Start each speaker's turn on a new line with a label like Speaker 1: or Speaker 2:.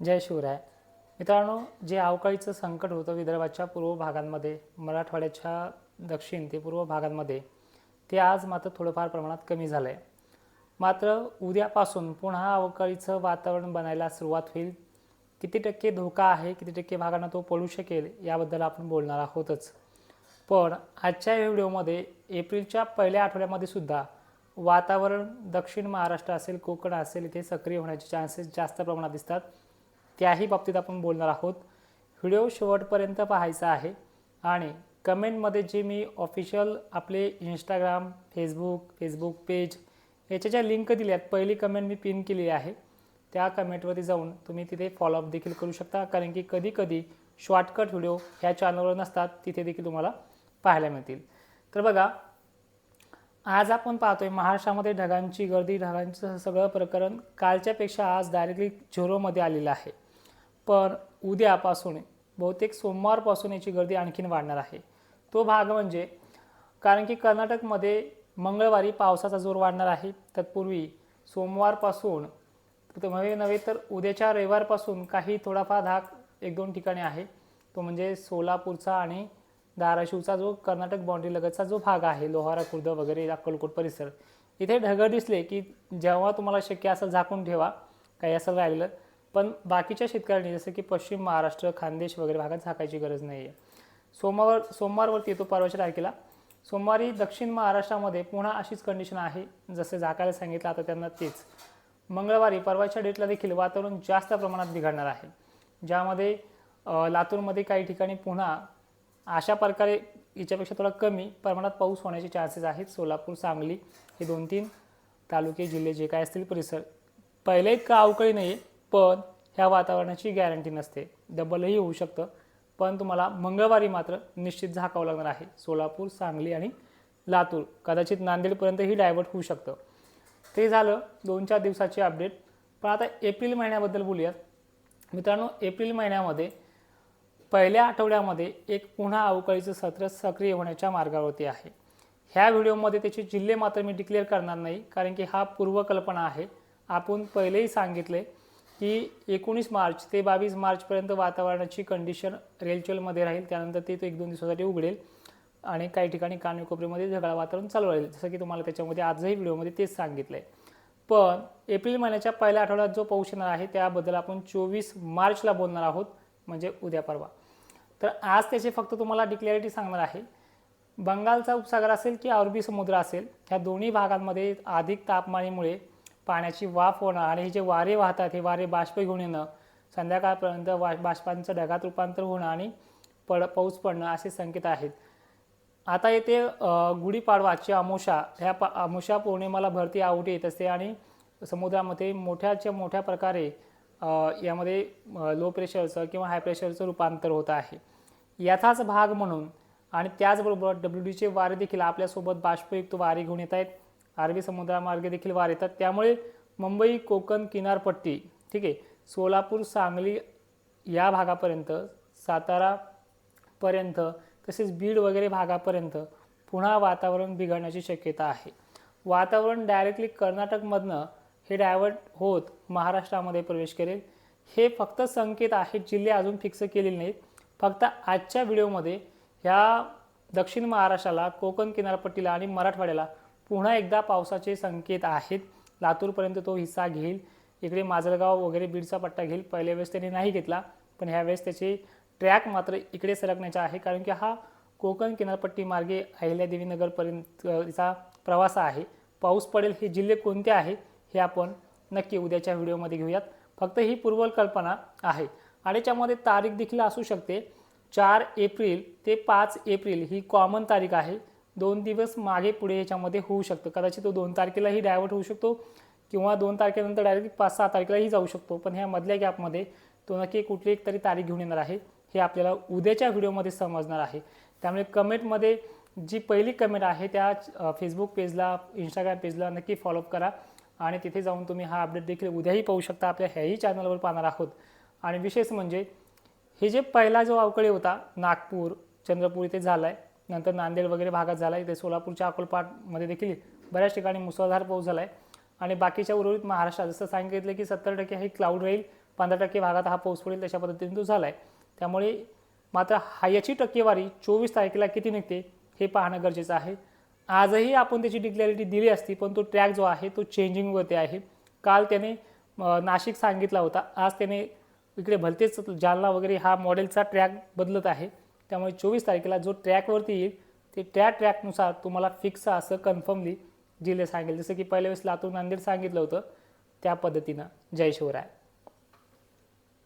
Speaker 1: जय शिवराय. मित्रांनो जे अवकाळीचं संकट होतं विदर्भाच्या पूर्व भागांमध्ये मराठवाड्याच्या दक्षिण ते पूर्व भागांमध्ये ते आज मात्र थोडंफार प्रमाणात कमी झालं आहे मात्र उद्यापासून पुन्हा अवकाळीचं वातावरण बनायला सुरुवात होईल. किती टक्के धोका आहे किती टक्के भागांना तो पडू शकेल याबद्दल आपण बोलणार आहोतच. पण आजच्या व्हिडिओमध्ये एप्रिलच्या पहिल्या आठवड्यामध्ये सुद्धा वातावरण दक्षिण महाराष्ट्र असेल कोकण असेल इथे सक्रिय होण्याचे चान्सेस जास्त प्रमाणात दिसतात. त्याही बाबतीत आपण बोलणार आहोत. व्हिडिओ शेवटपर्यंत पाहायचा आहे आणि कमेंटमध्ये जे मी ऑफिशियल आपले इंस्टाग्राम फेसबुक फेसबुक पेज याच्या ज्या लिंक दिल्या आहेत पहिली कमेंट मी पिन केली आहे त्या कमेंटवरती जाऊन तुम्ही तिथे फॉलोअप देखील करू शकता. कारण की कधी कधी शॉर्टकट व्हिडिओ ह्या चॅनलवर नसतात तिथे देखील तुम्हाला पाहायला मिळतील. तर बघा आज आपण पाहतोय महाराष्ट्रामध्ये ढगांची गर्दी ढगांचं सगळं प्रकरण कालच्यापेक्षा आज डायरेक्टली झिरोमध्ये आलेलं आहे. पण उद्यापासून बहुतेक सोमवारपासून याची गर्दी आणखीन वाढणार आहे. तो भाग म्हणजे कारण की कर्नाटकमध्ये मंगळवारी पावसाचा जोर वाढणार आहे. तत्पूर्वी सोमवारपासून तर नव्हे नव्हे तर उद्याच्या रविवारपासून काही थोडाफार धाक एक दोन ठिकाणी आहे. तो म्हणजे सोलापूरचा आणि धाराशिवचा जो कर्नाटक बाँड्री लगतचा जो भाग आहे लोहारा खुर्द वगैरे अक्कलकोट परिसर इथे ढगळ दिसले की जेव्हा तुम्हाला शक्य असेल झाकून ठेवा काही असं राहिलं पण बाकीच्या शेतकऱ्यांनी जसं की पश्चिम महाराष्ट्र खानदेश वगैरे भागात झाकायची गरज नाही आहे सोमवार सोमवारवरती येतो परवाच्या तारखेला सोमवारी दक्षिण महाराष्ट्रामध्ये पुन्हा अशीच कंडिशन आहे जसं झाकायला सांगितलं आता त्यांना तेच. मंगळवारी परवाच्या डेटला देखील वातावरण जास्त प्रमाणात बिघडणार आहे. ज्यामध्ये लातूरमध्ये काही ठिकाणी पुन्हा अशा प्रकारे याच्यापेक्षा थोडा कमी प्रमाणात पाऊस होण्याचे चान्सेस आहेत. सोलापूर सांगली हे दोन तीन तालुके जिल्हे जे काय असतील परिसर. पहिले इतकं अवकाळी नाही आहे पण ह्या वातावरणाची गॅरंटी नसते. डबलही होऊ शकतं. पण तुम्हाला मंगळवारी मात्र निश्चित झाकावं लागणार आहे. सोलापूर सांगली आणि लातूर. कदाचित नांदेडपर्यंतही डायव्हर्ट होऊ शकतं. ते झालं दोन चार दिवसाचे अपडेट पण आता एप्रिल महिन्याबद्दल बोलूयात. मित्रांनो एप्रिल महिन्यामध्ये पहिल्या आठवड्यामध्ये एक पुन्हा अवकाळीचं सत्र सक्रिय होण्याच्या मार्गावरती आहे. ह्या व्हिडिओमध्ये त्याचे जिल्हे मात्र मी डिक्लेअर करणार नाही कारण की हा पूर्वकल्पना आहे. आपण पहिलेही सांगितले की एकोणीस मार्च ते बावीस मार्चपर्यंत वातावरणाची कंडिशन रेलचेलमध्ये राहील. त्यानंतर ते तो एक दोन दिवसासाठी उघडेल आणि काही ठिकाणी कानेकोपरीमध्ये ढगाळ वातावरण चालू राहील. जसं की तुम्हाला त्याच्यामध्ये आजही व्हिडिओमध्ये तेच सांगितलं आहे पण एप्रिल महिन्याच्या पहिल्या आठवड्यात जो पाऊस येणार आहे त्याबद्दल आपण चोवीस मार्चला बोलणार आहोत म्हणजे उद्या परवा. तर आज त्याचे फक्त तुम्हाला डिक्लॅरिटी सांगणार आहे. बंगालचा उपसागर असेल की अरबी समुद्र असेल ह्या दोन्ही भागांमध्ये अधिक तापमानामुळे पाण्याची वाफ होणं आणि हे जे वारे वाहतात हे वारे बाष्प घेऊन येणं संध्याकाळपर्यंत वा बाष्पांचं ढगात रूपांतर होणं आणि पड पाऊस पडणं असे संकेत आहेत. आता येते गुढीपाडवाची अमोषा ह्या पा अमोषा पौर्णिमाला भरती आवटी येत असते आणि समुद्रामध्ये मोठ्याच्या मोठ्या प्रकारे यामध्ये लो प्रेशरचं किंवा हाय प्रेशरचं रूपांतर होत आहे. याचाच भाग म्हणून आणि त्याचबरोबर डब्ल्यू डीचे वारे देखील आपल्यासोबत बाष्पयुक्त वारे घेऊन येत आहेत. अरबी समुद्रामार्गे देखील वार येतात. त्यामुळे मुंबई कोकण किनारपट्टी ठीक आहे सोलापूर सांगली या भागापर्यंत सातारापर्यंत तसेच बीड वगैरे भागापर्यंत पुन्हा वातावरण बिघडण्याची शक्यता आहे. वातावरण डायरेक्टली कर्नाटकमधनं हे डायव्हर्ट होत महाराष्ट्रामध्ये प्रवेश करेल. हे फक्त संकेत आहेत जिल्हे अजून फिक्स केलेले नाहीत. फक्त आजच्या व्हिडिओमध्ये ह्या दक्षिण महाराष्ट्राला कोकण किनारपट्टीला आणि मराठवाड्याला पुन्हा एकदा पावसाचे संकेत आहेत. लातूरपर्यंत तो हिस्सा घेईल. इकडे माजलगाव वगैरे बीडचा पट्टा घेईल. पहिल्या वेळेस त्यांनी नाही घेतला पण ह्यावेळेस त्याचे ट्रॅक मात्र इकडे सरकण्याचा आहे. कारण की हा कोकण किनारपट्टी मार्गे अहिल्यादेवीनगरपर्यंतचा प्रवास आहे. पाऊस पडेल हे जिल्हे कोणते आहे हे आपण नक्की उद्याच्या व्हिडिओमध्ये घेऊयात. फक्त ही पूर्वकल्पना आहे. आणि त्यामध्ये तारीख देखील असू शकते. चार एप्रिल ते पाच एप्रिल ही कॉमन तारीख आहे. दोन दिवस मागे पुढे याच्यामध्ये होऊ शकतं. कदाचित तो दोन तारखेलाही डायव्हर्ट होऊ शकतो किंवा दोन तारखेनंतर डायरेक्ट पाच सहा तारखेलाही जाऊ शकतो. पण ह्या मधल्या गॅपमध्ये तो नक्की कुठली एक तरी तारीख घेऊन येणार आहे हे आपल्याला उद्याच्या व्हिडिओमध्ये समजणार आहे. त्यामुळे कमेंटमध्ये जी पहिली कमेंट आहे त्या फेसबुक पेजला इंस्टाग्राम पेजला नक्की फॉलोअप करा आणि तिथे जाऊन तुम्ही हा अपडेट देखील उद्याही पाहू शकता आपल्या ह्याही चॅनलवर पाहणार आहोत. आणि विशेष म्हणजे हे जे पहिला जो अवकळी होता नागपूर चंद्रपूर इथे झाला आहे नंतर नांदेड वगैरे भागात झाला आहे इथे सोलापूरच्या अकोलपाटमध्ये देखील बऱ्याच ठिकाणी मुसळधार पाऊस झाला आहे आणि बाकीच्या उर्वरित महाराष्ट्रात जसं सांगितलं की सत्तर टक्के हे क्लाऊड राहील पंधरा टक्के भागात हा पाऊस पडेल तशा पद्धतीने तो झाला आहे त्यामुळे मात्र हा याची टक्केवारी चोवीस तारखेला किती निघते हे पाहणं गरजेचं आहे. आजही आपण त्याची डिक्लॅरिटी दिली असती पण तो ट्रॅक जो आहे तो चेंजिंगवरती आहे. काल त्याने नाशिक सांगितला होता आज त्याने इकडे भलतेच जालना वगैरे हा मॉडेलचा ट्रॅक बदलत आहे. त्यामुळे चोवीस तारखेला जो ट्रॅकवरती येईल ते त्या ट्रॅकनुसार तुम्हाला फिक्स असं कन्फर्मली जिल्हे सांगेल. जसं की पहिल्या वेळेस लातूर नांदेड सांगितलं होतं त्या पद्धतीनं. जय शिवराय.